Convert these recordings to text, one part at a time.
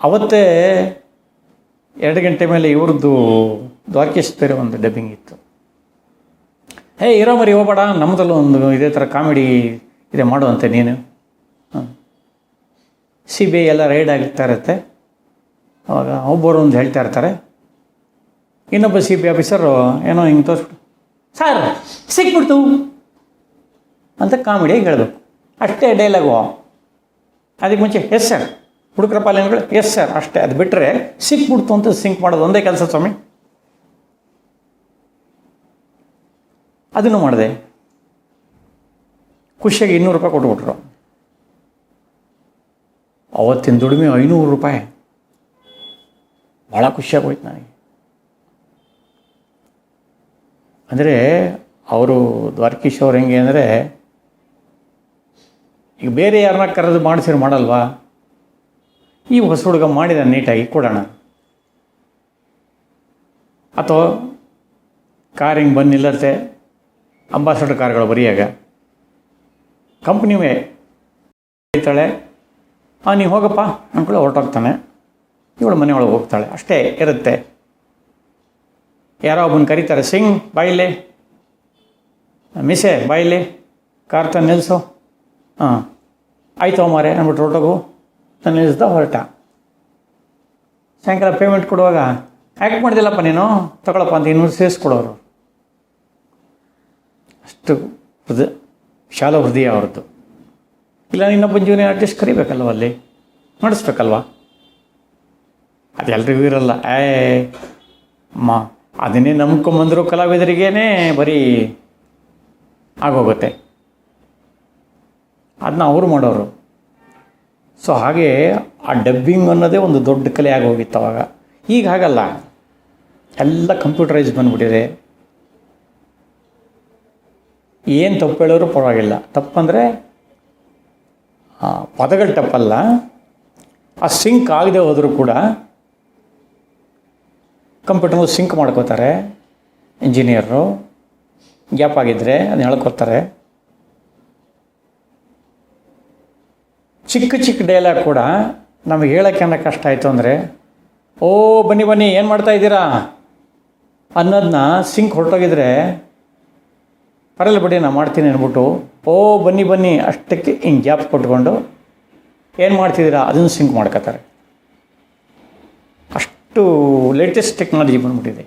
ಅವತ್ತೇ ಎರಡು ಗಂಟೆ ಮೇಲೆ ಇವ್ರದ್ದು ದ್ವಾರಕೇಶ್ ಬೇರೆ ಒಂದು ಡಬ್ಬಿಂಗ್ ಇತ್ತು. ಹೇ, ಇರೋ ಮರಿ ಹೋಗ್ಬೇಡ ನಮ್ಮದಲ್ಲೂ ಒಂದು ಇದೇ ಥರ ಕಾಮಿಡಿ ಇದೆ, ಮಾಡುವಂತೆ ನೀನು. ಸಿ ಬಿ ಐ ಎಲ್ಲ ರೈಡ್ ಆಗ್ತಾ ಇರುತ್ತೆ. ಅವಾಗ ಒಬ್ಬರು ಒಂದು ಹೇಳ್ತಾ ಇರ್ತಾರೆ. ಇನ್ನೊಬ್ಬ ಸಿ ಬಿ ಆಫೀಸರು ಏನೋ ಹಿಂಗೆ ತೋರಿಸ್ಬಿಟ್ಟು ಸರ್ ಸಿಕ್ಬಿಡ್ತು ಅಂತ ಕಾಮಿಡಿಯಾಗಿ ಹೇಳಬೇಕು? ಅಷ್ಟೇ ಡೈಲಾಗು ಅದಕ್ಕೆ ಮುಂಚೆ ಎಸ್ ಸರ್ ಹುಡುಗರ ಪಾಲನೆಗಳು ಎಸ್ ಸರ್ ಅಷ್ಟೇ. ಅದು ಬಿಟ್ಟರೆ ಸಿಕ್ಬಿಡ್ತು ಅಂತ ಸಿಂಕ್ ಮಾಡೋದು ಒಂದೇ ಕೆಲಸ ಸ್ವಾಮಿ. ಅದನ್ನು ಮಾಡಿದೆ. ಖುಷಿಯಾಗಿ ಇನ್ನೂರು ರೂಪಾಯಿ ಕೊಟ್ಬಿಟ್ರು. ಅವತ್ತಿನ ದುಡಿಮೆ ಐನೂರು ರೂಪಾಯಿ. ಭಾಳ ಖುಷಿಯಾಗಿ ಹೋಯ್ತು ನನಗೆ. ಅಂದರೆ ಅವರು ದ್ವಾರಕೀಶ್ ಅವ್ರು ಹೆಂಗೆ ಅಂದರೆ, ಈಗ ಬೇರೆ ಯಾರನ್ನ ಕರೆದು ಮಾಡಿಸಿರು ಮಾಡಲ್ವಾ? ಈ ಹೊಸ ಹುಡುಗ ಮಾಡಿದ ನೀಟಾಗಿ ಕೊಡೋಣ. ಅಥವಾ ಕಾರ್ ಹಿಂಗೆ ಬಂದು ನಿಲ್ಲತ್ತೆ, ಅಂಬಾಸಡರ್ ಕಾರ್ಗಳು ಬರೆಯಾಗ. ಕಂಪ್ನಿವೇ ಹೇಳ್ತಾಳೆ ಹಾಂ ನೀವು ಹೋಗಪ್ಪ ಅಂದ್ಕೊಳ್ಳಿ ಹೊರಟೋಗ್ತಾನೆ. ಇವಳು ಮನೆ ಒಳಗೆ ಹೋಗ್ತಾಳೆ. ಅಷ್ಟೇ ಇರುತ್ತೆ. ಯಾರೋ ಒಬ್ಬನ ಕರೀತಾರೆ, ಸಿಂಗ್ ಬಾಯಿಲೆ ಮಿಸೆ ಬಾಯಿಲೆ ಕಾರ್ ತಂದು ಹಾಂ. ಆಯ್ತು ಮಾರೆ ಅಂದ್ಬಿಟ್ಟು ಹೊರಟೋಗು. ನಾನು ನಿಲ್ಲಿಸ್ದ ಹೊರಟ. ಸಾಯಂಕಾಲ ಪೇಮೆಂಟ್ ಕೊಡುವಾಗ ಯಾಕೆ ಮಾಡಿದಿಲ್ಲಪ್ಪ ನೀನು, ತಗೊಳಪ್ಪ ಅಂತ ಇನ್ನೂರು ಸೇರಿಸ್ಕೊಡೋರು ಅಷ್ಟು ಹೃದಯ ವಿಶಾಲ ಹೃದಯ ಅವ್ರದ್ದು. ಇಲ್ಲ ಇನ್ನೊಬ್ಬ ಜೂನಿಯರ್ ಆರ್ಟಿಸ್ಟ್ ಕರಿಬೇಕಲ್ವ ಅಲ್ಲಿ? ನಡೆಸ್ಬೇಕಲ್ವ ಅದು ಇರಲ್ಲ. ಏ, ಅಮ್ಮ, ಅದನ್ನೇ ನಂಬ್ಕೊಂಬಂದರು ಕಲಾವಿದರಿಗೇನೆ ಬರೀ ಆಗೋಗುತ್ತೆ. ಅದನ್ನ ಅವರು ಮಾಡೋರು. ಸೊ ಹಾಗೆ ಆ ಡಬ್ಬಿಂಗ್ ಅನ್ನೋದೇ ಒಂದು ದೊಡ್ಡ ಕಲೆ ಆಗೋಗಿತ್ತು ಅವಾಗ. ಈಗ ಹಾಗಲ್ಲ. ಎಲ್ಲ ಕಂಪ್ಯೂಟರೈಸ್ ಬಂದ್ಬಿಟ್ಟಿದೆ. ಏನು ತಪ್ಪು ಹೇಳೋರು ಪರವಾಗಿಲ್ಲ. ತಪ್ಪಂದರೆ ಪದಗಳು ತಪ್ಪಲ್ಲ. ಆ ಸಿಂಕ್ ಆಗದೆ ಹೋದರೂ ಕೂಡ ಕಂಪ್ಯೂಟರ್ನ ಸಿಂಕ್ ಮಾಡ್ಕೋತಾರೆ. ಇಂಜಿನಿಯರು ಗ್ಯಾಪ್ ಆಗಿದ್ದರೆ ಅದನ್ನ ಹೇಳ್ಕೊತಾರೆ ಚಿಕ್ಕ ಚಿಕ್ಕ ಡೈಲಾಗ್ ಕೂಡ ನಮಗೆ ಹೇಳೋಕ್ಕೆ ಕಷ್ಟ ಆಯಿತು ಅಂದರೆ, ಓ, ಬನ್ನಿ ಬನ್ನಿ, ಏನು ಮಾಡ್ತಾ ಇದ್ದೀರಾ? ಅನ್ನೋದನ್ನ ಸಿಂಕ್ ಹೊರಟೋಗಿದ್ರೆ ಪರಲ್ಲ ಬಿಡಿ ನಾನು ಮಾಡ್ತೀನಿ ಅಂದ್ಬಿಟ್ಟು, ಓ, ಬನ್ನಿ ಬನ್ನಿ, ಅಷ್ಟಕ್ಕೆ ಹಿಂಗೆ ಗ್ಯಾಪ್ ಕೊಟ್ಕೊಂಡು ಏನು ಮಾಡ್ತಿದ್ದೀರಾ? ಅದನ್ನು ಸಿಂಕ್ ಮಾಡ್ಕೋತಾರೆ. ಅಷ್ಟು ಲೇಟೆಸ್ಟ್ ಟೆಕ್ನಾಲಜಿ ಬಂದ್ಬಿಟ್ಟಿದೆ.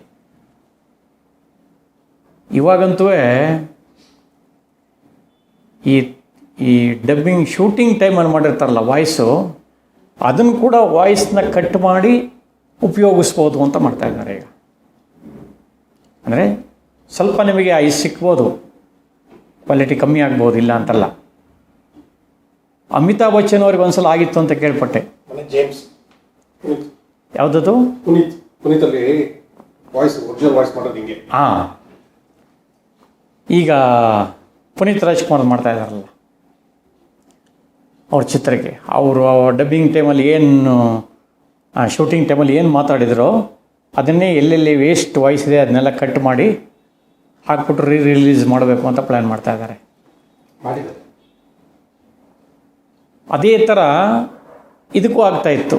ಇವಾಗಂತೂ ಈ ಈ ಡಬ್ಬಿಂಗ್ ಶೂಟಿಂಗ್ ಟೈಮಲ್ಲಿ ಮಾಡಿರ್ತಾರಲ್ಲ ವಾಯ್ಸು ಅದನ್ನು ಕೂಡ ವಾಯ್ಸ್ನ ಕಟ್ ಮಾಡಿ ಉಪಯೋಗಿಸ್ಬೋದು ಅಂತ ಮಾಡ್ತಾ ಇದ್ದಾರೆ ಈಗ. ಅಂದರೆ ಸ್ವಲ್ಪ ನಿಮಗೆ ಐಸ್ ಸಿಕ್ಬೋದು ಕ್ವಾಲಿಟಿ ಕಮ್ಮಿ ಆಗ್ಬೋದು ಇಲ್ಲ ಅಂತಲ್ಲ. ಅಮಿತಾಬ್ ಬಚ್ಚನ್ ಅವ್ರಿಗೆ ಒಂದ್ಸಲ ಆಗಿತ್ತು ಅಂತ ಕೇಳ್ಪಟ್ಟೆ. ಜೇಮ್ಸ್ ಪುನೀತ್. ಯಾವುದದು? ಪುನೀತ್ ಪುನೀತಲ್ಲಿ ವಾಯ್ಸ್ ಒರಿಜಿನಲ್ ವಾಯ್ಸ್ ಮಾಡೋದು ಹಿಂಗೆ. ಹಾಂ. ಈಗ ಪುನೀತ್ ರಾಜ್ಕುಮಾರ್ ಮಾಡ್ತಾ ಇದ್ದಾರಲ್ಲ. ಅವ್ರ ಚಿತ್ರಕ್ಕೆ. ಅವರು ಡಬ್ಬಿಂಗ್ ಟೈಮಲ್ಲಿ ಏನು ಶೂಟಿಂಗ್ ಟೈಮಲ್ಲಿ ಏನು ಮಾತಾಡಿದರೋ ಅದನ್ನೇ ಎಲ್ಲೆಲ್ಲಿ ವೇಸ್ಟ್ ವಾಯ್ಸ್ ಇದೆ ಅದನ್ನೆಲ್ಲ ಕಟ್ ಮಾಡಿ ಹಾಕ್ಬಿಟ್ಟು ರೀ ರಿಲೀಸ್ ಮಾಡಬೇಕು ಅಂತ ಪ್ಲ್ಯಾನ್ ಮಾಡ್ತಾ ಇದ್ದಾರೆ. ಅದೇ ಥರ ಇದಕ್ಕೂ ಆಗ್ತಾ ಇತ್ತು.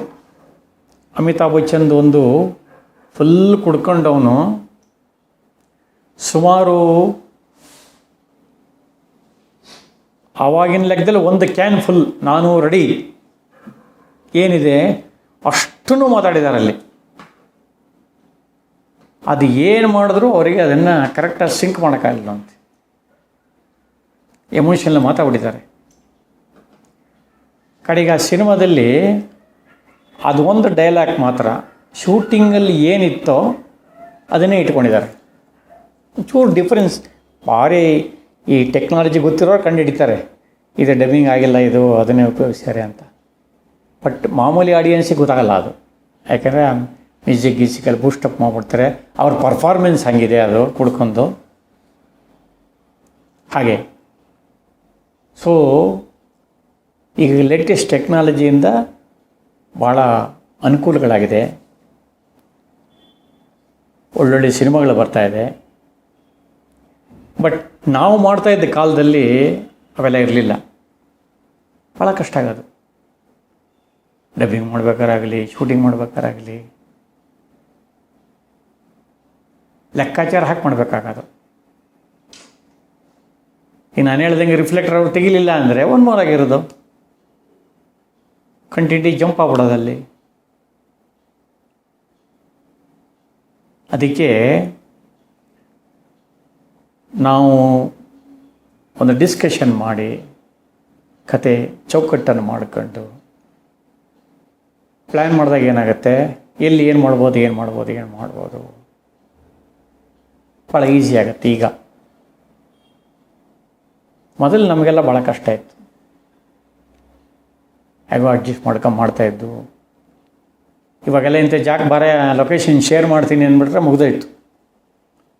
ಅಮಿತಾಬ್ ಬಚ್ಚನ್ ಒಂದು ಫುಲ್ ಕುಡ್ಕೊಂಡವನು ಸುಮಾರು ಆವಾಗಿನ ಲೆಕ್ಕದಲ್ಲಿ ಒಂದು ಕ್ಯಾನ್ ಫುಲ್ ನಾನು ರೆಡಿ ಏನಿದೆ? ಅಷ್ಟನ್ನು ಮಾತಾಡಿದ್ದಾರೆ ಅಲ್ಲಿ. ಅದು ಏನು ಮಾಡಿದ್ರು ಅವರಿಗೆ ಅದನ್ನು ಕರೆಕ್ಟಾಗಿ ಸಿಂಕ್ ಮಾಡೋಕ್ಕಾಗಲಿಲ್ಲ ಅಂತ. ಎಮೋಷನಲ್ ಮಾತಾಡ್ಬಿಟ್ಟಿದ್ದಾರೆ. ಕಡೆಗೆ ಆ ಸಿನಿಮಾದಲ್ಲಿ ಅದು ಒಂದು ಡೈಲಾಗ್ ಮಾತ್ರ ಶೂಟಿಂಗಲ್ಲಿ ಏನಿತ್ತೋ ಅದನ್ನೇ ಇಟ್ಕೊಂಡಿದ್ದಾರೆ. ಚೂರು ಡಿಫ್ರೆನ್ಸ್ ಭಾರಿ ಈ ಟೆಕ್ನಾಲಜಿ ಗೊತ್ತಿರೋರು ಕಂಡು ಹಿಡಿತಾರೆ ಇದು ಡಬ್ಬಿಂಗ್ ಆಗಿಲ್ಲ ಇದು, ಅದನ್ನೇ ಉಪಯೋಗಿಸ್ತಾರೆ ಅಂತ. ಬಟ್ ಮಾಮೂಲಿ ಆಡಿಯನ್ಸಿಗೆ ಗೊತ್ತಾಗಲ್ಲ ಅದು. ಯಾಕೆಂದರೆ ಮ್ಯೂಸಿಕ್ ಗೀಸಿಕಲ್ಲಿ ಬೂಸ್ಟಪ್ ಮಾಡಿಬಿಡ್ತಾರೆ. ಅವ್ರ ಪರ್ಫಾರ್ಮೆನ್ಸ್ ಹಂಗಿದೆ ಅದು, ಕುಡ್ಕೊಂಡು. ಹಾಗೆ. ಸೊ ಈಗ ಲೇಟೆಸ್ಟ್ ಟೆಕ್ನಾಲಜಿಯಿಂದ ಭಾಳ ಅನುಕೂಲಗಳಾಗಿದೆ. ಒಳ್ಳೊಳ್ಳೆ ಸಿನಿಮಾಗಳು ಇದೆ. ಬಟ್ ನಾವು ಮಾಡ್ತಾ ಇದ್ದ ಕಾಲದಲ್ಲಿ ಅವೆಲ್ಲ ಇರಲಿಲ್ಲ. ಭಾಳ ಕಷ್ಟ ಆಗೋದು. ಡಬ್ಬಿಂಗ್ ಮಾಡ್ಬೇಕಾರಾಗಲಿ ಶೂಟಿಂಗ್ ಮಾಡ್ಬೇಕಾರಾಗಲಿ. ಲೆಕ್ಕಾಚಾರ ಹಾಕಿ ಮಾಡಬೇಕಾಗೋದು. ಈಗ ನಾನು ಹೇಳ್ದಂಗೆ ರಿಫ್ಲೆಕ್ಟರ್ ಅವ್ರು ತೆಗಿಲಿಲ್ಲ ಅಂದರೆ ಒನ್ ಮೋರ್ ಆಗಿರೋದು ಕಂಟಿನ್ಯೂ ಜಂಪ್ ಆಗ್ಬಿಡೋದಲ್ಲಿ. ಅದಕ್ಕೆ ನಾವು ಒಂದು ಡಿಸ್ಕಷನ್ ಮಾಡಿ ಕತೆ ಚೌಕಟ್ಟನ್ನು ಮಾಡ್ಕೊಂಡು ಪ್ಲ್ಯಾನ್ ಮಾಡಿದಾಗ ಏನಾಗುತ್ತೆ? ಎಲ್ಲಿ ಏನು ಮಾಡ್ಬೋದು ಏನು ಮಾಡ್ಬೋದು ಏನು ಮಾಡ್ಬೋದು? ಭಾಳ ಈಸಿ ಆಗುತ್ತೆ ಈಗ. ಮೊದಲು ನಮಗೆಲ್ಲ ಭಾಳ ಕಷ್ಟ ಇತ್ತು. ಹೇಗೋ ಅಡ್ಜಸ್ಟ್ ಮಾಡ್ಕೊಂಡು ಮಾಡ್ತಾಯಿದ್ದು ಇವಾಗೆಲ್ಲ ಇಂಥ ಜಾಗ ಬಾರ ಲೊಕೇಶನ್ ಶೇರ್ ಮಾಡ್ತೀನಿ ಅಂದ್ಬಿಟ್ರೆ ಮುಗ್ದೋಯ್ತು.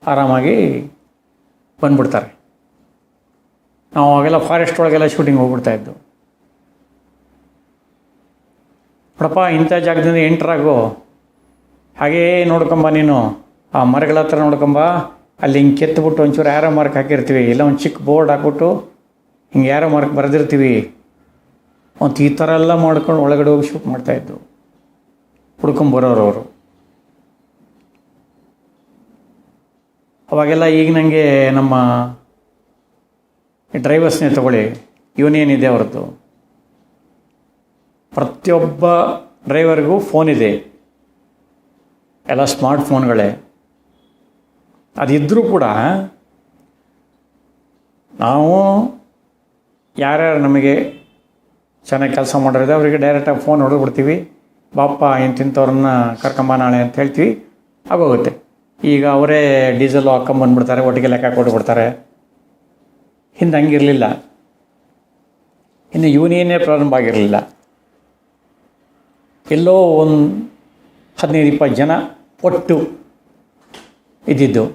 ಆರಾಮಾಗಿ ಬಂದ್ಬಿಡ್ತಾರೆ. ನಾವು ಅವಾಗೆಲ್ಲ ಫಾರೆಸ್ಟ್ ಒಳಗೆಲ್ಲ ಶೂಟಿಂಗ್ ಹೋಗ್ಬಿಡ್ತಾಯಿದ್ದು ನೋಡಪ್ಪ, ಇಂಥ ಜಾಗದಿಂದ ಎಂಟ್ರಾಗು ಹಾಗೇ ನೋಡ್ಕೊಂಬ ನೀನು. ಆ ಮರಗಳ ಹತ್ರ ನೋಡ್ಕೊಂಬ. ಅಲ್ಲಿ ಹಿಂಗೆ ಕೆತ್ತಿಬಿಟ್ಟು ಒಂಚೂರು ಯಾರೋ ಮಾರ್ಕ್ ಹಾಕಿರ್ತೀವಿ. ಇಲ್ಲ ಒಂದು ಚಿಕ್ಕ ಬೋರ್ಡ್ ಹಾಕ್ಬಿಟ್ಟು ಹಿಂಗೆ ಯಾರೋ ಮಾರ್ಕ್ ಬರೆದಿರ್ತೀವಿ. ಒಂದು ಈ ಥರ ಎಲ್ಲ ಮಾಡ್ಕೊಂಡು ಒಳಗಡೆ ಹೋಗಿ ಶೂಟ್ ಮಾಡ್ತಾಯಿದ್ದು ಹುಡ್ಕೊಂಬರೋರು ಅವರು. ಅವಾಗೆಲ್ಲ ಈಗ ನನಗೆ ನಮ್ಮ ಡ್ರೈವರ್ಸ್ನೇ ತಗೊಳ್ಳಿ. ಇದೆ ಅವ್ರದ್ದು? ಪ್ರತಿಯೊಬ್ಬ ಡ್ರೈವರ್ಗೂ ಫೋನ್ ಇದೆ. ಎಲ್ಲ ಸ್ಮಾರ್ಟ್ ಫೋನ್ಗಳೇ ಅದಿದ್ದರೂ ಕೂಡ ನಾವು ಯಾರ್ಯಾರು ನಮಗೆ ಚೆನ್ನಾಗಿ ಕೆಲಸ ಮಾಡೋರಿದೆ ಅವರಿಗೆ ಡೈರೆಕ್ಟಾಗಿ ಫೋನ್ ಹೊಡೆದ್ಬಿಡ್ತೀವಿ. ಬಾಪ್ಪ ಇಂತಿಂಥವ್ರನ್ನ ಕರ್ಕೊಂಬ ನಾಳೆ ಅಂತ ಹೇಳ್ತೀವಿ. ಆಗೋಗುತ್ತೆ. ಈಗ ಅವರೇ ಡೀಸೆಲ್ ಹಾಕೊಂಬಂದ್ಬಿಡ್ತಾರೆ ಒಟ್ಟಿಗೆ ಲೆಕ್ಕ ಕೊಟ್ಬಿಡ್ತಾರೆ. ಹಿಂದೆ ಹಂಗಿರಲಿಲ್ಲ. ಇನ್ನು ಯೂನಿಯನ್ನೇ ಪ್ರಾರಂಭ ಆಗಿರಲಿಲ್ಲ. ಎಲ್ಲೋ ಒಂದು ಹದಿನೈದು, ಇಪ್ಪತ್ತು ಜನ ಒಟ್ಟು ಇದ್ದಿದ್ದು.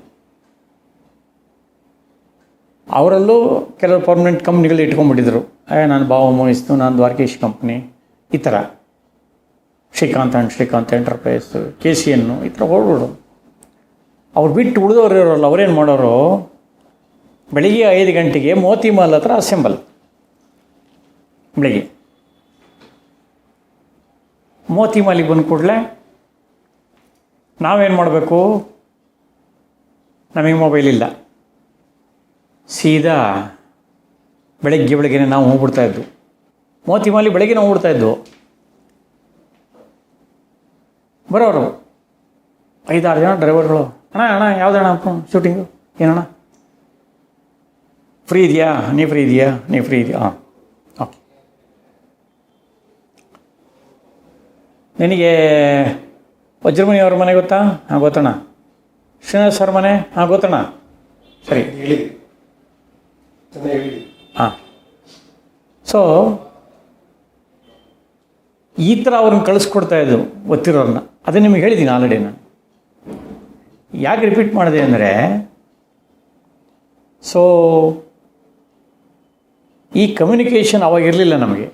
ಅವರಲ್ಲೂ ಕೆಲವು ಪರ್ಮನೆಂಟ್ ಕಂಪ್ನಿಗಳು ಇಟ್ಕೊಂಡ್ಬಿಟ್ಟಿದ್ರು. ನಾನು ಭಾವ ಮೋಹಿಸ್ತು ನಾನು ದ್ವಾರಕೀಶ್ ಕಂಪ್ನಿ ಈ ಥರ Srikanth and Srikanth enterprise K C N ಈ ಥರ ಹೊರಡ್ಬಿಡು ಅವ್ರು ಬಿಟ್ಟು ಉಳಿದವ್ರು ಇರೋರಲ್ಲ, ಅವ್ರೇನು ಮಾಡೋರು? ಬೆಳಿಗ್ಗೆ ಐದು ಗಂಟೆಗೆ ಮೋತಿ ಮಾಲ್ ಹತ್ರ ಅಸೆಂಬಲ್. ಬೆಳಿಗ್ಗೆ. ಮೋತಿ ಮಾಲಿಗೆ ಬಂದು ಕೂಡಲೇ ನಾವೇನು ಮಾಡಬೇಕು? ನಮಗೆ ಮೊಬೈಲ್ ಇಲ್ಲ. ಸೀದಾ ಬೆಳಗ್ಗೆ ಬೆಳಗ್ಗೆ ನಾವು ಹೋಗ್ಬಿಡ್ತಾ ಇದ್ದು ಮೋತಿ ಮಾಲಿ ಬೆಳಗ್ಗೆ ನಾವು ಹೋಗ್ಬಿಡ್ತಾ ಇದ್ದು ಬರೋರು. ಐದಾರು ಜನ ಡ್ರೈವರ್ಗಳು ಅಣ್ಣ ಅಣ್ಣ ಯಾವ್ದಣ್ಣ ಶೂಟಿಂಗು ಏನಣ್ಣ? ಫ್ರೀ ಇದೆಯಾ? ನೀ ಫ್ರೀ ಇದೆಯಾ? ನೀ ಫ್ರೀ ಇದೆಯಾ? ಹಾಂ ಓಕೆ ನಿನಗೆ ವಜ್ರಮಣಿ ಅವ್ರ ಮನೆ ಗೊತ್ತಾ? ಹಾಂ ಗೊತ್ತಣ್ಣ. ಶ್ರೀನಿವಾಸ್ ಸರ್ ಮನೆ? ಹಾಂ ಗೊತ್ತಣ್ಣ. ಸರಿ. ಹಾಂ. ಸೊ ಈ ಥರ ಅವ್ರನ್ನ ಕಳಿಸ್ಕೊಡ್ತಾ ಇದ್ದು ಗೊತ್ತಿರೋರನ್ನ ಅದೇ ನಿಮಗೆ ಹೇಳಿದ್ದೀನಿ ಆಲ್ರೆಡಿ ನಾನು. ಯಾಕೆ ರಿಪೀಟ್ ಮಾಡಿದೆ ಅಂದರೆ ಸೊ ಈ ಕಮ್ಯುನಿಕೇಷನ್ ಅವಾಗ ಇರಲಿಲ್ಲ ನಮಗೆ.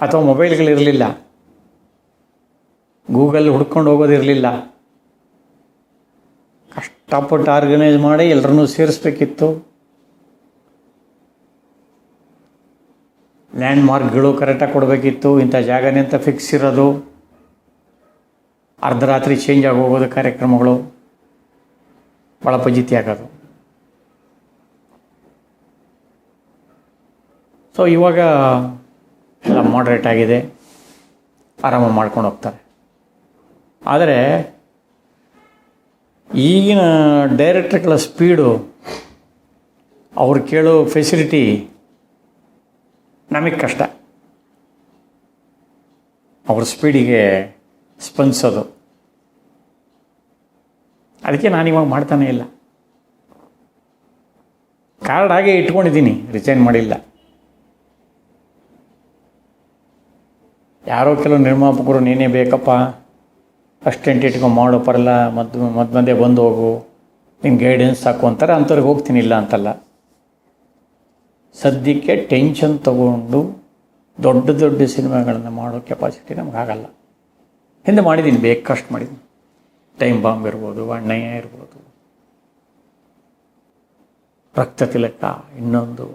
ಅಥವಾ ಮೊಬೈಲ್ಗಳಿರಲಿಲ್ಲ ಗೂಗಲ್ ಹುಡ್ಕೊಂಡು ಹೋಗೋದಿರಲಿಲ್ಲ ಕಷ್ಟಪಟ್ಟು ಆರ್ಗನೈಸ್ ಮಾಡಿ ಎಲ್ಲರನ್ನೂ ಸೇರಿಸ್ಬೇಕಿತ್ತು. ಲ್ಯಾಂಡ್ ಮಾರ್ಕ್ಗಳು ಕರೆಕ್ಟಾಗಿ ಕೊಡಬೇಕಿತ್ತು. ಇಂಥ ಜಾಗನೇ ಅಂತ ಫಿಕ್ಸ್ ಇರೋದು. ಅರ್ಧರಾತ್ರಿ ಚೇಂಜ್ ಆಗಿ ಹೋಗೋದು ಕಾರ್ಯಕ್ರಮಗಳು ಭಾಳ ಪಜಿತಿ ಆಗೋದು. ಸೊ ಇವಾಗ ಎಲ್ಲ ಮಾಡ್ರೇಟ್ ಆಗಿದೆ. ಆರಾಮ ಮಾಡ್ಕೊಂಡು ಹೋಗ್ತಾರೆ. ಆದರೆ ಈಗಿನ ಡೈರೆಕ್ಟ್ರ್ಗಳ ಸ್ಪೀಡು ಅವ್ರು ಕೇಳೋ ಫೆಸಿಲಿಟಿ ನಮಗೆ ಕಷ್ಟ. ಅವ್ರ ಸ್ಪೀಡಿಗೆ ಸ್ಪಂದಿಸೋದು. ಅದಕ್ಕೆ ನಾನು ಇವಾಗ ಮಾಡ್ತಾನೆ ಇಲ್ಲ. ಕಾರ್ಡ್ ಹಾಗೆ ಇಟ್ಕೊಂಡಿದ್ದೀನಿ ರಿಚೈನ್ ಮಾಡಿಲ್ಲ. ಯಾರೋ ಕೆಲವು ನಿರ್ಮಾಪಕರು, ನೀನೇ ಬೇಕಪ್ಪ ಅಷ್ಟೆಂಟ್ ಇಟ್ಕೊಂಡು ಮಾಡೋ ಪರಲ್ಲ ಮದ್ದು ಮದ್ ಮಧ್ಯೆ ಬಂದು ಹೋಗು ನಿನ್ನ ಗೈಡೆನ್ಸ್ ಸಾಕು ಅಂತಾರೆ, ಅಂಥವ್ರಿಗೆ ಹೋಗ್ತೀನಿ ಇಲ್ಲ ಅಂತಲ್ಲ. ಸದ್ಯಕ್ಕೆ ಟೆನ್ಷನ್ ತಗೊಂಡು ದೊಡ್ಡ ದೊಡ್ಡ ಸಿನಿಮಾಗಳನ್ನು ಮಾಡೋ ಕೆಪಾಸಿಟಿ ನಮಗಾಗಲ್ಲ ಹಿಂದೆ ಮಾಡಿದ್ದೀನಿ, ಬೇಕಷ್ಟು ಮಾಡಿದ್ದೀನಿ. ಟೈಮ್ ಬಾಂಬ್ ಇರ್ಬೋದು, ಅಣ್ಣಯ್ಯ ಇರ್ಬೋದು. ರಕ್ತ ತಿಲಕ ಇನ್ನೊಂದು.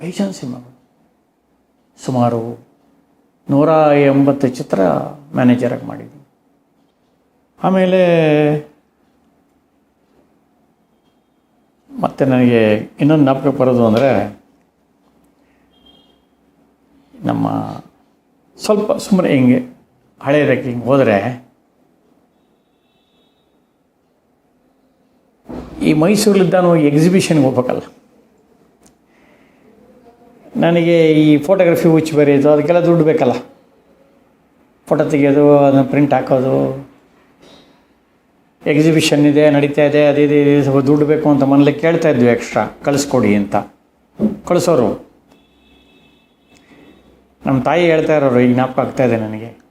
ಬೇಜಾನ್ ಸಿನಿಮಾಗಳು ಸುಮಾರು ನೂರ ಎಂಬತ್ತು ಚಿತ್ರ ಮ್ಯಾನೇಜರಾಗಿ ಮಾಡಿದ್ದೀನಿ. ಆಮೇಲೆ ಮತ್ತು ನನಗೆ ಇನ್ನೊಂದು ಜ್ಞಾಪಕ ಬರೋದು ಅಂದರೆ ನಮ್ಮ ಸ್ವಲ್ಪ ಸುಮ್ಮನೆ ಹಿಂಗೆ ಹಳೆಯದಕ್ಕೆ ಹಿಂಗೆ ಹೋದರೆ, ಈ ಮೈಸೂರಲ್ಲಿದ್ದ ನಾವು ಎಕ್ಸಿಬಿಷನ್ಗೆ ಹೋಗ್ಬೇಕಲ್ಲ. ನನಗೆ ಈ ಫೋಟೋಗ್ರಫಿ ಹುಚ್ಚು ಬರೆಯೋದು, ಅದಕ್ಕೆಲ್ಲ ದುಡ್ಡು ಬೇಕಲ್ಲ. ಫೋಟೋ ತೆಗೆಯೋದು, ಅದನ್ನು ಪ್ರಿಂಟ್ ಹಾಕೋದು ಎಕ್ಸಿಬಿಷನ್ ಇದೆ, ನಡೀತಾ ಇದೆ, ಅದೇ ಸ್ವಲ್ಪ ದುಡ್ಡು ಬೇಕು ಅಂತ ಮನೇಲಿ ಕೇಳ್ತಾ ಇದ್ವಿ ಎಕ್ಸ್ಟ್ರಾ ಕಳಿಸ್ಕೊಡಿ ಅಂತ. ಕಳಿಸೋರು. ನಮ್ಮ ತಾಯಿ ಹೇಳ್ತಾ ಇರೋರು, ಈಗ ಜ್ಞಾಪಕ ಆಗ್ತಾ ಇದೆ ನನಗೆ.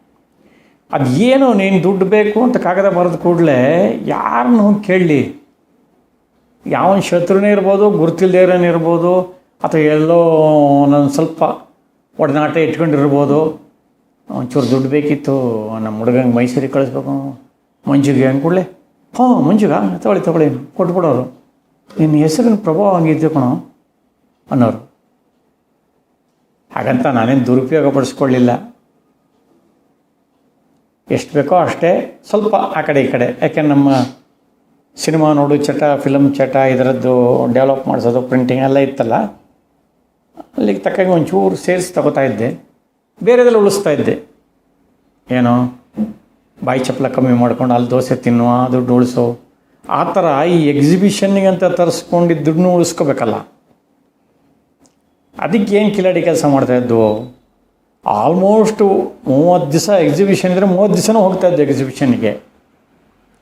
ಅದು ಏನು ನೀನು ದುಡ್ಡು ಬೇಕು ಅಂತ ಕಾಗದ ಬರೆದು ಕೂಡಲೇ ಯಾರನ್ನು ಕೇಳಲಿ. ಯಾವ ಶತ್ರುನೇ ಇರ್ಬೋದು ಗುರುತಿಲ್ದೇರೋನೇ ಇರ್ಬೋದು, ಅಥವಾ ಎಲ್ಲೋ ಒಂದೊಂದು ಸ್ವಲ್ಪ ಒಡನಾಟ ಇಟ್ಕೊಂಡಿರ್ಬೋದು. ಒಂಚೂರು ದುಡ್ಡು ಬೇಕಿತ್ತು, ನಮ್ಮ ಹುಡುಗಂಗೆ ಮೈಸೂರಿಗೆ ಕಳಿಸ್ಬೇಕು. ಮಂಜುಗೆ ಅಂದ್ಕೂಡಲೇ ಹ್ಞೂ ಮಂಜುಗ, ತಗೊಳ್ಳಿ ತಗೊಳ್ಳಿ, ಕೊಟ್ಬಿಡೋರು. ನಿನ್ನ ಹೆಸರಿನ ಪ್ರಭಾವ ಹಂಗಿದ್ದು ಕಣೋ? ಅನ್ನೋರು. ಹಾಗಂತ ನಾನೇನು ದುರುಪಯೋಗ ಪಡಿಸ್ಕೊಳ್ಳಿಲ್ಲ ಎಷ್ಟು ಬೇಕೋ ಅಷ್ಟೇ ಸ್ವಲ್ಪ ಆ ಕಡೆ ಈ ಕಡೆ. ಯಾಕೆ ನಮ್ಮ ಸಿನಿಮಾ ನೋಡು ಚಟ ಫಿಲಮ್ ಚಟ, ಇದರದ್ದು ಡೆವಲಪ್ ಮಾಡಿಸೋದು ಪ್ರಿಂಟಿಂಗ್ ಎಲ್ಲ ಇತ್ತಲ್ಲ, ಅಲ್ಲಿಗೆ ತಕ್ಕಂಗೆ ಒಂಚೂರು ಸೇರಿಸಿ ತಗೋತಾ ಇದ್ದೆ. ಬೇರೆದೆಲ್ಲ ಉಳಿಸ್ತಾ ಇದ್ದೆ. ಏನೋ, ಬಾಯಿ ಚಪ್ಪಲ ಕಮ್ಮಿ ಮಾಡ್ಕೊಂಡು ಅಲ್ಲಿ ದೋಸೆ ತಿನ್ನುವ, ದುಡ್ಡು ಉಳಿಸೋ. ಆ ಥರ ಈ ಎಕ್ಸಿಬಿಷನ್ನಿಗೆ ಅಂತ ತರಿಸ್ಕೊಂಡಿದ್ದು ದುಡ್ಡನ್ನು ಉಳಿಸ್ಕೋಬೇಕಲ್ಲ. ಅದಕ್ಕೆ ಏನು ಕಿಲಾಡಿ ಕೆಲಸ ಮಾಡ್ತಾ ಇದ್ವು ಆಲ್ಮೋಸ್ಟು ಮೂವತ್ತು ದಿವಸ ಎಕ್ಸಿಬಿಷನ್ ಇದ್ದರೆ ಮೂವತ್ತು ದಿವಸನೂ ಹೋಗ್ತಾ ಇದ್ದೆ ಎಕ್ಸಿಬಿಷನ್ಗೆ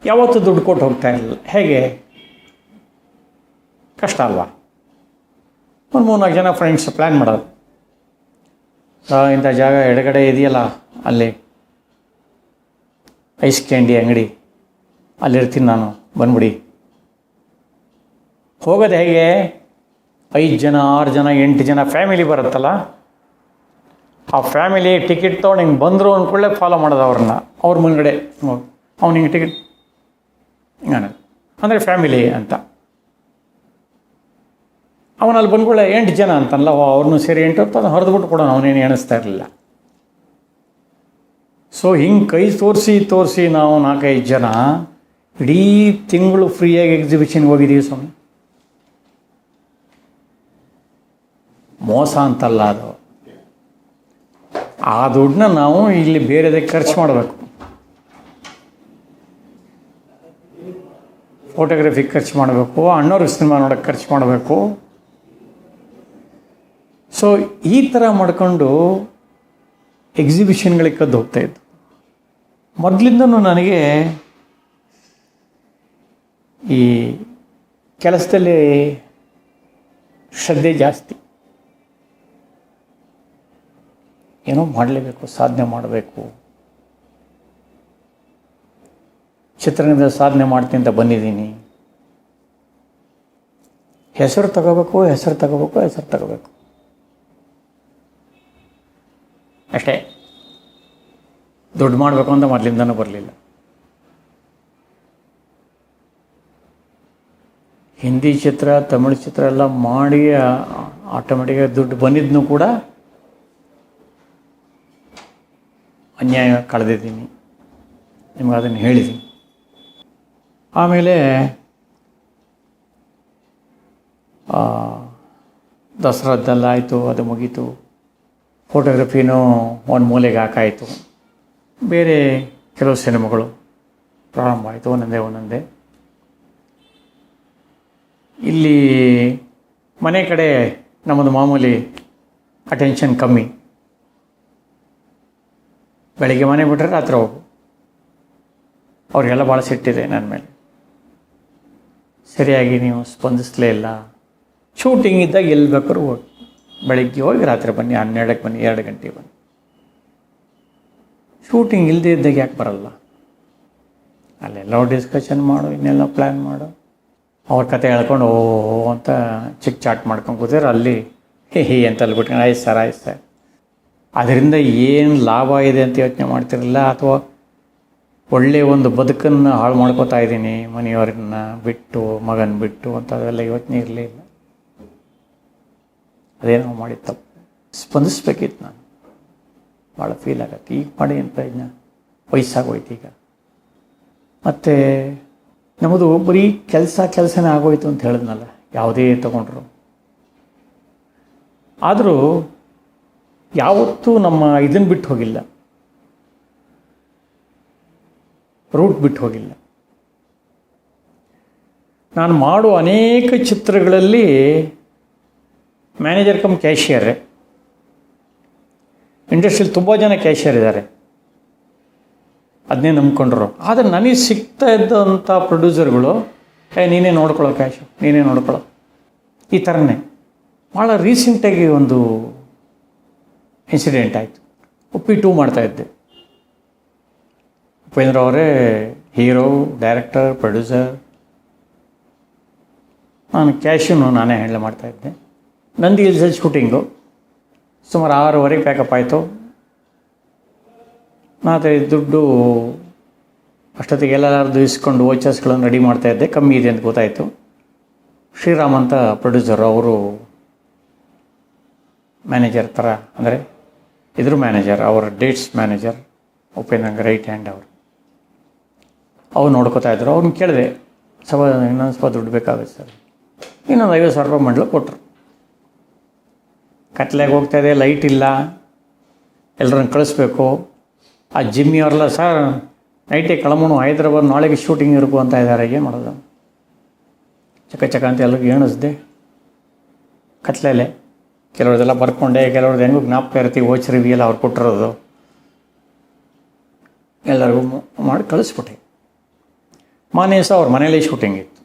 ಯಾವತ್ತೂ ದುಡ್ಡು ಕೊಟ್ಟು ಹೋಗ್ತಾ ಇರಲಿಲ್ಲ. ಹೇಗೆ? ಕಷ್ಟ ಅಲ್ವಾ? ಒಂದು ಮೂರ್ನಾಲ್ಕು ಜನ ಫ್ರೆಂಡ್ಸ್ ಪ್ಲ್ಯಾನ್ ಮಾಡೋದು. ಇಂಥ ಜಾಗ ಎಡಗಡೆ ಇದೆಯಲ್ಲ ಅಲ್ಲಿ? ಐಸ್ ಕ್ಯಾಂಡಿ ಅಂಗಡಿ. ಅಲ್ಲಿರ್ತೀನಿ ನಾನು. ಬಂದ್ಬಿಡಿ. ಹೋಗೋದು ಹೇಗೆ? ಐದು ಜನ, ಆರು ಜನ, ಎಂಟು ಜನ ಫ್ಯಾಮಿಲಿ ಬರುತ್ತಲ್ಲ? ಆ ಫ್ಯಾಮಿಲಿ ಟಿಕೆಟ್ ತೊಗೊಂಡು ಹಿಂಗೆ ಬಂದರು ಅಂದ್ಕೊಳ್ಳೆ ಫಾಲೋ ಮಾಡೋದು ಅವ್ರನ್ನ. ಅವ್ರ ಮುಂದ್ಗಡೆ ಅವ್ನು ಹಿಂಗೆ ಟಿಕೆಟ್ ಹಿಂಗೆ ಅಂದರೆ ಫ್ಯಾಮಿಲಿ ಅಂತ. ಅವನಲ್ಲಿ ಬಂದ್ಕೊಳ್ಳೆ ಎಂಟು ಜನ ಅಂತಲ್ಲ ಅವ್ರನ್ನೂ ಸೇರಿ ಎಂಟು ಅಂತ ಅದನ್ನು ಹೊರದ್ಬಿಟ್ಟು ಕೊಡೋಣ, ಅವನೇನು ಎಣಿಸ್ತಾ ಇರಲಿಲ್ಲ. ಸೊ ಹಿಂಗೆ ಕೈ ತೋರಿಸಿ ತೋರಿಸಿ ನಾವು ನಾಲ್ಕೈದು ಜನ, ಇಡೀ ತಿಂಗಳು ಫ್ರೀಯಾಗಿ ಎಕ್ಸಿಬಿಷನ್ಗೆ ಹೋಗಿದ್ದೀವಿ ಸ್ವಾಮಿ. ಮೋಸ ಅಂತಲ್ಲ ಅದು. ಆ ದುಡ್ಡನ್ನ ನಾವು ಇಲ್ಲಿ ಬೇರೆದಕ್ಕೆ ಖರ್ಚು ಮಾಡಬೇಕು. ಫೋಟೋಗ್ರಫಿ ಖರ್ಚು ಮಾಡಬೇಕು, ಅಣ್ಣವ್ರ ಸಿನಿಮಾ ನೋಡೋಕ್ಕೆ ಖರ್ಚು ಮಾಡಬೇಕು. ಸೊ ಈ ಥರ ಮಾಡಿಕೊಂಡು ಎಕ್ಸಿಬಿಷನ್ಗಳಿಗೆ ಕದ್ದು ಹೋಗ್ತಾ ಇದ್ದು. ಮೊದಲಿಂದನೂ ನನಗೆ ಈ ಕೆಲಸದಲ್ಲಿ ಶ್ರದ್ಧೆ ಜಾಸ್ತಿ. ಏನೋ ಮಾಡಲೇಬೇಕು, ಸಾಧನೆ ಮಾಡಬೇಕು. ಚಿತ್ರರಂಗದ ಸಾಧನೆ ಮಾಡ್ತೀನಿ ಅಂತ ಬಂದಿದ್ದೀನಿ. ಹೆಸರು ತಗೋಬೇಕು ಹೆಸರು ತಗೋಬೇಕು ಹೆಸರು ತಗೋಬೇಕು. ಅಷ್ಟೇ. ದುಡ್ಡು ಮಾಡಬೇಕು ಅಂತ ಮೊದಲಿಂದನೂ ಬರಲಿಲ್ಲ. ಹಿಂದಿ ಚಿತ್ರ, ತಮಿಳು ಚಿತ್ರ ಎಲ್ಲ ಮಾಡಿ ಆಟೋಮ್ಯಾಟಿಕಾಗಿ ದುಡ್ಡು ಬಂದಿದ್ದನ್ನು ಕೂಡ ಅನ್ಯಾಯ ಕಳೆದಿದ್ದೀನಿ. ನಿಮ್ಗೆ ಅದನ್ನು ಹೇಳಿದ್ದೀನಿ. ಆಮೇಲೆ ದಸರಾದ್ದಲ್ಲಾಯಿತು ದಸರಾದ್ದೆಲ್ಲ ಅದು ಮುಗೀತು. ಫೋಟೋಗ್ರಫಿನೂ ಒಂದು ಮೂಲೆಗೆ ಹಾಕಾಯಿತು. ಬೇರೆ ಕೆಲವು ಸಿನಿಮಾಗಳು ಪ್ರಾರಂಭ ಆಯಿತು, ಒಂದೊಂದೇ ಒಂದೊಂದೇ. ಇಲ್ಲಿ ಮನೆ ಕಡೆ ನಮ್ಮದು ಮಾಮೂಲಿ ಅಟೆನ್ಷನ್ ಕಮ್ಮಿ. ಬೆಳಿಗ್ಗೆ ಮನೆ ಬಿಟ್ಟರೆ ರಾತ್ರಿ ಹೋಗು. ಅವ್ರಿಗೆಲ್ಲ ಭಾಳ ಸಿಟ್ಟಿದೆ ನನ್ನ ಮೇಲೆ. ಸರಿಯಾಗಿ ನೀವು ಸ್ಪಂದಿಸಲೇ ಇಲ್ಲ. ಶೂಟಿಂಗ್ ಇದ್ದಾಗ ಎಲ್ಲಿ ಬೇಕಾದ್ರೂ ಹೋಗಿ. ಬೆಳಿಗ್ಗೆ ಹೋಗಿ ರಾತ್ರಿ ಬನ್ನಿ, ಹನ್ನೆರಡಕ್ಕೆ ಬನ್ನಿ, ಎರಡು ಗಂಟೆಗೆ ಬನ್ನಿ. ಶೂಟಿಂಗ್ ಇಲ್ಲದೇ ಇದ್ದಾಗ ಯಾಕೆ ಬರಲ್ಲ? ಅಲ್ಲೆಲ್ಲೋ ಡಿಸ್ಕಷನ್ ಮಾಡು, ಇನ್ನೆಲ್ಲ ಪ್ಲ್ಯಾನ್ ಮಾಡು. ಅವ್ರ ಕತೆ ಹೇಳ್ಕೊಂಡು ಓ ಅಂತ ಚಿಕ್ಕ ಚಾಟ್ ಮಾಡ್ಕೊಂಡು ಕೂತಿದ್ರೆ ಅಲ್ಲಿ, ಹೇ ಹೇ, ಅಂತ ಬಿಟ್ಕೊಂಡು ಆಯ್ತು ಸರ್ ಆಯ್ತು ಸರ್. ಅದರಿಂದ ಏನು ಲಾಭ ಇದೆ ಅಂತ ಯೋಚನೆ ಮಾಡ್ತಿರಲಿಲ್ಲ ಅಥವಾ ಒಳ್ಳೆಯ ಒಂದು ಬದುಕನ್ನು ಹಾಳು ಮಾಡ್ಕೋತಾ ಇದ್ದೀನಿ ಮನೆಯವ್ರನ್ನ ಬಿಟ್ಟು, ಮಗನ ಬಿಟ್ಟು ಅಂತ ಅದೆಲ್ಲ ಯೋಚನೆ ಇರಲಿಲ್ಲ. ಅದೇನೋ ಮಾಡಿ ತಪ್ಪು. ಸ್ಪಂದಿಸ್ಬೇಕಿತ್ತು ನಾನು. ಭಾಳ ಫೀಲ್ ಆಗತ್ತೆ. ಈಗ ಮಾಡಿ ಅಂತ ಇದನ್ನ ವಯಸ್ಸಾಗೋಯ್ತು ಈಗ. ಮತ್ತು ನಮ್ಮದು ಬರೀ ಕೆಲಸ ಕೆಲಸನೇ ಆಗೋಯ್ತು ಅಂತ ಹೇಳಿದ್ನಲ್ಲ, ಯಾವುದೇ ತಗೊಂಡ್ರು. ಆದರೂ ಯಾವತ್ತೂ ನಮ್ಮ ಇದನ್ನು ಬಿಟ್ಟು ಹೋಗಿಲ್ಲ. ರೂಟ್ ಬಿಟ್ಟು ಹೋಗಿಲ್ಲ. ನಾನು ಮಾಡುವ ಅನೇಕ ಚಿತ್ರಗಳಲ್ಲಿ ಮ್ಯಾನೇಜರ್ ಕಮ್ ಕ್ಯಾಶಿಯರೇ ಇಂಡಸ್ಟ್ರಿಯಲ್ಲಿ ತುಂಬ ಜನ ಕ್ಯಾಶಿಯರ್ ಇದ್ದಾರೆ. ಅದನ್ನೇ ನಂಬ್ಕೊಂಡ್ರು. ಆದರೆ ನನಗೆ ಸಿಗ್ತಾ ಇದ್ದಂಥ ಪ್ರೊಡ್ಯೂಸರ್ಗಳು, ಏ, ನೀನೇ ನೋಡ್ಕೊಳ್ಳೋ ಕ್ಯಾಶು, ನೀನೇ ನೋಡ್ಕೊಳ್ಳೋ. ಈ ಥರನೇ ಭಾಳ ರೀಸೆಂಟಾಗಿ ಒಂದು ಇನ್ಸಿಡೆಂಟ್ ಆಯಿತು. ಉಪ್ಪಿ ಟೂ ಮಾಡ್ತಾಯಿದ್ದೆ ಉಪೇಂದ್ರ ಅವರೇ ಹೀರೋ ಡೈರೆಕ್ಟರ್ ಪ್ರೊಡ್ಯೂಸರ್ ನಾನು ಕ್ಯಾಶನ್ನು ನಾನೇ ಹ್ಯಾಂಡಲ್ ಮಾಡ್ತಾಯಿದ್ದೆ ನಂದಿ ಹಿಲ್ಸಲ್ಲಿ ಶೂಟಿಂಗು ಸುಮಾರು ಆರೂವರೆಗೆ ಪ್ಯಾಕಪ್ ಆಯಿತು. ಮತ್ತು ದುಡ್ಡು ಅಷ್ಟೊತ್ತಿಗೆ ಎಲ್ಲರದ್ದು ಇಸ್ಕೊಂಡು ವೋಚರ್ಸ್ಗಳನ್ನು ರೆಡಿ ಮಾಡ್ತಾ ಇದ್ದೆ. ಕಮ್ಮಿ ಇದೆ ಅಂತ ಗೊತ್ತಾಯಿತು. ಶ್ರೀರಾಮ್ ಅಂತ ಪ್ರೊಡ್ಯೂಸರು ಅವರು ಮ್ಯಾನೇಜರ್ ಥರ ಅಂದರೆ ಇದ್ರ ಮ್ಯಾನೇಜರ್ ಅವರ ಡೇಟ್ಸ್ ಮ್ಯಾನೇಜರ್ ಉಪೇಂದ್ರಂಗೆ ರೈಟ್ ಹ್ಯಾಂಡ್ ಅವರು. ಅವ್ರು ನೋಡ್ಕೋತಾ ಇದ್ರು. ಅವ್ರನ್ನ ಕೇಳಿದೆ ಸ್ವಲ್ಪ ಇನ್ನೊಂದು ಸ್ವಲ್ಪ ದುಡ್ಡು ಬೇಕಾಗುತ್ತೆ ಸರ್. ಇನ್ನೊಂದು ಐವತ್ತು ಸಾವಿರ ರೂಪಾಯಿ ಮಂಡಲ ಕೊಟ್ಟರು ಕತ್ಲೆಗೆ ಹೋಗ್ತಾ ಇದೆ ಲೈಟ್ ಇಲ್ಲ. ಎಲ್ಲರನ್ನ ಕಳಿಸ್ಬೇಕು. ಆ ಜಿಮ್ಮಿ ಅವರೆಲ್ಲ, ಸರ್ ನೈಟೇ ಕಳಮಣು, ಹೈದ್ರಾಬಾದ್ ನಾಳೆಗೆ ಶೂಟಿಂಗ್ ಇರಬೇಕು ಅಂತ ಇದ್ದಾರೆ ಏನು ಮಾಡೋದು? ಚಕ ಚಕ ಅಂತ ಎಲ್ಲರಿಗೂ ಎಣಿಸ್ದೆ. ಕತ್ಲೆಲೆ ಕೆಲವ್ರದ್ದೆಲ್ಲ ಬರ್ಕೊಂಡೆ, ಕೆಲವ್ರದ್ದು ಹೆಂಗೂ ಜ್ಞಾಪಕ ಇರ್ತೀವಿ ಓಚ್ ಅವ್ರು ಕೊಟ್ಟಿರೋದು. ಎಲ್ಲರಿಗೂ ಮಾಡಿ ಕಳಿಸ್ಬಿಟ್ಟೆ. ಮಾನೇ ಸಹ ಅವ್ರ ಮನೇಲಿ ಶೂಟಿಂಗ್ ಇತ್ತು.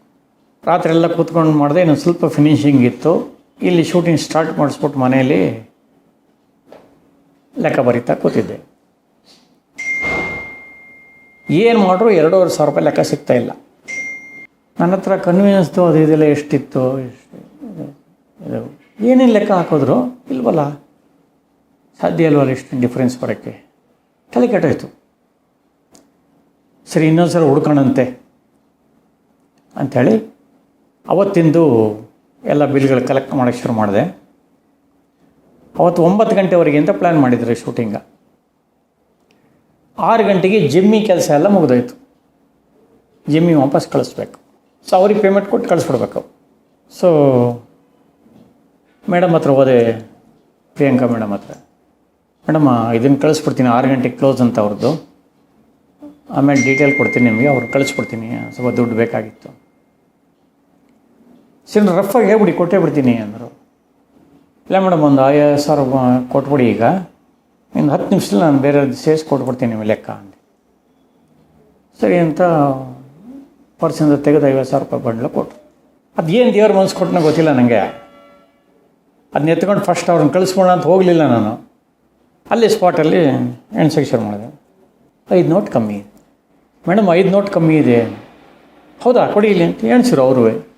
ರಾತ್ರಿ ಎಲ್ಲ ಕೂತ್ಕೊಂಡು ಮಾಡಿದೆ, ಇನ್ನೊಂದು ಸ್ವಲ್ಪ ಫಿನಿಷಿಂಗ್ ಇತ್ತು. ಇಲ್ಲಿ ಶೂಟಿಂಗ್ ಸ್ಟಾರ್ಟ್ ಮಾಡಿಸ್ಬಿಟ್ಟು ಮನೆಯಲ್ಲಿ ಲೆಕ್ಕ ಬರೀತಾ ಕೂತಿದ್ದೆ. ಏನು ಮಾಡ್ರು, ಎರಡೂವರೆ ಸಾವಿರ ರೂಪಾಯಿ ಲೆಕ್ಕ ಸಿಗ್ತಾ ಇಲ್ಲ. ನನ್ನ ಹತ್ರ ಕನ್ವೀನಿಯನ್ಸ್ದು ಅದು ಇದೆಲ್ಲ ಎಷ್ಟಿತ್ತು, ಎಷ್ಟು ಇದು ಏನೇನು ಲೆಕ್ಕ ಹಾಕಿದ್ರು? ಇಲ್ವಲ್ಲ? ಸಾಧ್ಯ ಇಲ್ವಲ್ಲ ಎಷ್ಟು ಡಿಫ್ರೆನ್ಸ್ ಬರೋಕ್ಕೆ? ತಲೆ ಕೆಟ್ಟೋಯ್ತು. ಸರಿ ಇನ್ನೊಂದು ಸಲ ಹುಡ್ಕೋಣಂತೆ ಅಂಥೇಳಿ ಅವತ್ತಿಂದು ಎಲ್ಲ ಬಿಲ್ಗಳು ಕಲೆಕ್ಟ್ ಮಾಡೋಕ್ಕೆ ಶುರು ಮಾಡಿದೆ. ಅವತ್ತು ಒಂಬತ್ತು ಗಂಟೆವರೆಗೆ ಅಂತ ಪ್ಲ್ಯಾನ್ ಮಾಡಿದ್ರು ಶೂಟಿಂಗ ಆರು ಗಂಟೆಗೆ ಜಿಮ್ಮಿ ಕೆಲಸ ಎಲ್ಲ ಮುಗಿದೋಯ್ತು. ಜಿಮ್ಮಿ ವಾಪಸ್ ಕಳಿಸ್ಬೇಕು. ಸೊ ಅವ್ರಿಗೆ ಪೇಮೆಂಟ್ ಕೊಟ್ಟು ಕಳಿಸ್ಬಿಡ್ಬೇಕು. ಸೊ ಮೇಡಮ್ ಹತ್ರ ಹೋದೆ, ಪ್ರಿಯಾಂಕಾ ಮೇಡಮ್ ಹತ್ರ. ಮೇಡಮ್ ಇದನ್ನು ಕಳಿಸ್ಬಿಡ್ತೀನಿ, ಆರು ಗಂಟೆಗೆ ಕ್ಲೋಸ್ ಅಂತ ಅವ್ರದ್ದು ಆಮೇಲೆ ಡೀಟೇಲ್ ಕೊಡ್ತೀನಿ ನಿಮಗೆ, ಅವ್ರು ಕಳಿಸ್ಬಿಡ್ತೀನಿ, ಸ್ವಲ್ಪ ದುಡ್ಡು ಬೇಕಾಗಿತ್ತು. ಸರಿ ರಫಾಗಿ ಹೇಳ್ಬಿಡಿ, ಕೊಟ್ಟೇ ಬಿಡ್ತೀನಿ ಅಂದರು. ಇಲ್ಲ ಮೇಡಮ್, ಒಂದು ಐವತ್ತು ಸಾವಿರ ಕೊಟ್ಬಿಡಿ ಈಗ. ಇನ್ನು ಹತ್ತು ನಿಮಿಷದಲ್ಲಿ ನಾನು ಬೇರೆ ಸೇರಿಸಿ ಕೊಟ್ಬಿಡ್ತೀನಿ ನಿಮಗೆ ಲೆಕ್ಕ ಅಂದೆ ಸರಿ ಅಂತ ಪರ್ಸಿಂದ ತೆಗೆದು ಐವತ್ತು ಸಾವಿರ ರೂಪಾಯಿ ಬಂಡ್ಲ ಕೊಟ್ಟರು ಅದೇನು ದೇವ್ರ ಮನಸ್ಸು ಕೊಟ್ಟನ ಗೊತ್ತಿಲ್ಲ ನನಗೆ ಅದನ್ನ ಎತ್ಕೊಂಡು ಫಸ್ಟ್ ಅವ್ರನ್ನ ಕಳಿಸ್ಬೋಣ ಅಂತ ಹೋಗಲಿಲ್ಲ ನಾನು. ಅಲ್ಲಿ ಸ್ಪಾಟಲ್ಲಿ ಎಣ್ಸಕ್ಕೆ ಶುರು ಮಾಡಿದೆ. ಐದು ನೋಟ್ ಕಮ್ಮಿ ಇದೆ. ಮೇಡಮ್, ಐದು ನೋಟ್ ಕಮ್ಮಿ ಇದೆ. ಹೌದಾ? ಕೊಡಿ ಇಲ್ಲಿ ಅಂತ ಎಣ್ಸಿರು ಅವರು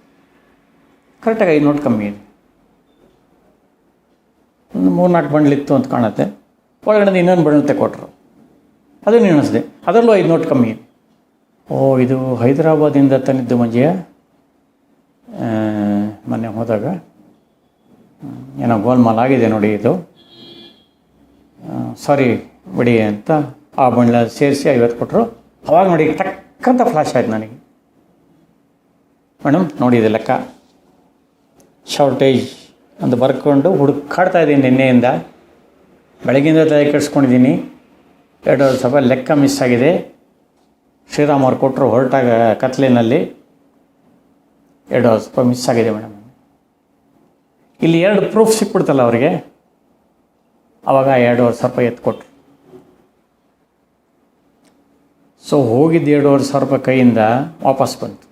ಕರೆಕ್ಟಾಗಿ ಐದು ನೋಟ್ ಕಮ್ಮಿ ಇದೆ. ಒಂದು ಮೂರು ನಾಲ್ಕು ಬಂಡ್ಲಿತ್ತು ಅಂತ ಕಾಣುತ್ತೆ. ಒಳಗಡೆ ಇನ್ನೊಂದು ಬಂಡ್ಲತೆ ಕೊಟ್ಟರು ಅದನ್ನು ಎಣಿಸಿದೆ. ಅದರಲ್ಲೂ ಐದು ನೋಟ್ ಕಮ್ಮಿ ಇದೆ. ಓ, ಇದು ಹೈದರಾಬಾದಿಂದ ತಂದಿದ್ದು ಮಂಜೆಯ ಮೊನ್ನೆ ಹೋದಾಗ. ಏನೋ ಗೋಲ್ಮಾಲ್ ಆಗಿದೆ ನೋಡಿ ಇದು. ಸಾರಿ ಬಿಡಿ ಅಂತ ಆ ಬಣ್ಣ ಸೇರಿಸಿ ಐವತ್ತು ಕೊಟ್ಟರು ಅವಾಗ ನೋಡಿ ಟಕ್ಕಂತ ಫ್ಲಾಶ್ ಆಯ್ತು ನನಗೆ. ಮೇಡಮ್ ನೋಡಿದೆ ಲೆಕ್ಕ. ಶಾರ್ಟೇಜ್ ಅಂತ ಬರ್ಕೊಂಡು ಹುಡುಕಾಡ್ತಾ ಇದ್ದೀನಿ ನಿನ್ನೆಯಿಂದ. ಬೆಳಗಿಂದ ತಲೆ ಕೆಡಿಸ್ಕೊಂಡಿದ್ದೀನಿ. ಎರಡು ಸ್ವಲ್ಪ ಲೆಕ್ಕ ಮಿಸ್ ಆಗಿದೆ. ಶ್ರೀರಾಮ್ ಅವ್ರು ಕೊಟ್ಟರು ಹೊರಟಾಗ ಕತ್ಲಿನಲ್ಲಿ. ಎರಡು ಸ್ವಲ್ಪ ಮಿಸ್ ಆಗಿದೆ ಮೇಡಮ್. ಇಲ್ಲಿ ಎರಡು ಪ್ರೂಫ್ ಸಿಕ್ಬಿಡ್ತಲ್ಲ ಅವರಿಗೆ. ಆವಾಗ ಎರಡೂವರೆ ಸಾವಿರ ರೂಪಾಯಿ ಎತ್ತು ಕೊಟ್ರು ಸೊ ಹೋಗಿದ್ದು ಎರಡೂವರೆ ಸಾವಿರ ರೂಪಾಯಿ ಕೈಯಿಂದ ವಾಪಸ್ ಬಂತು.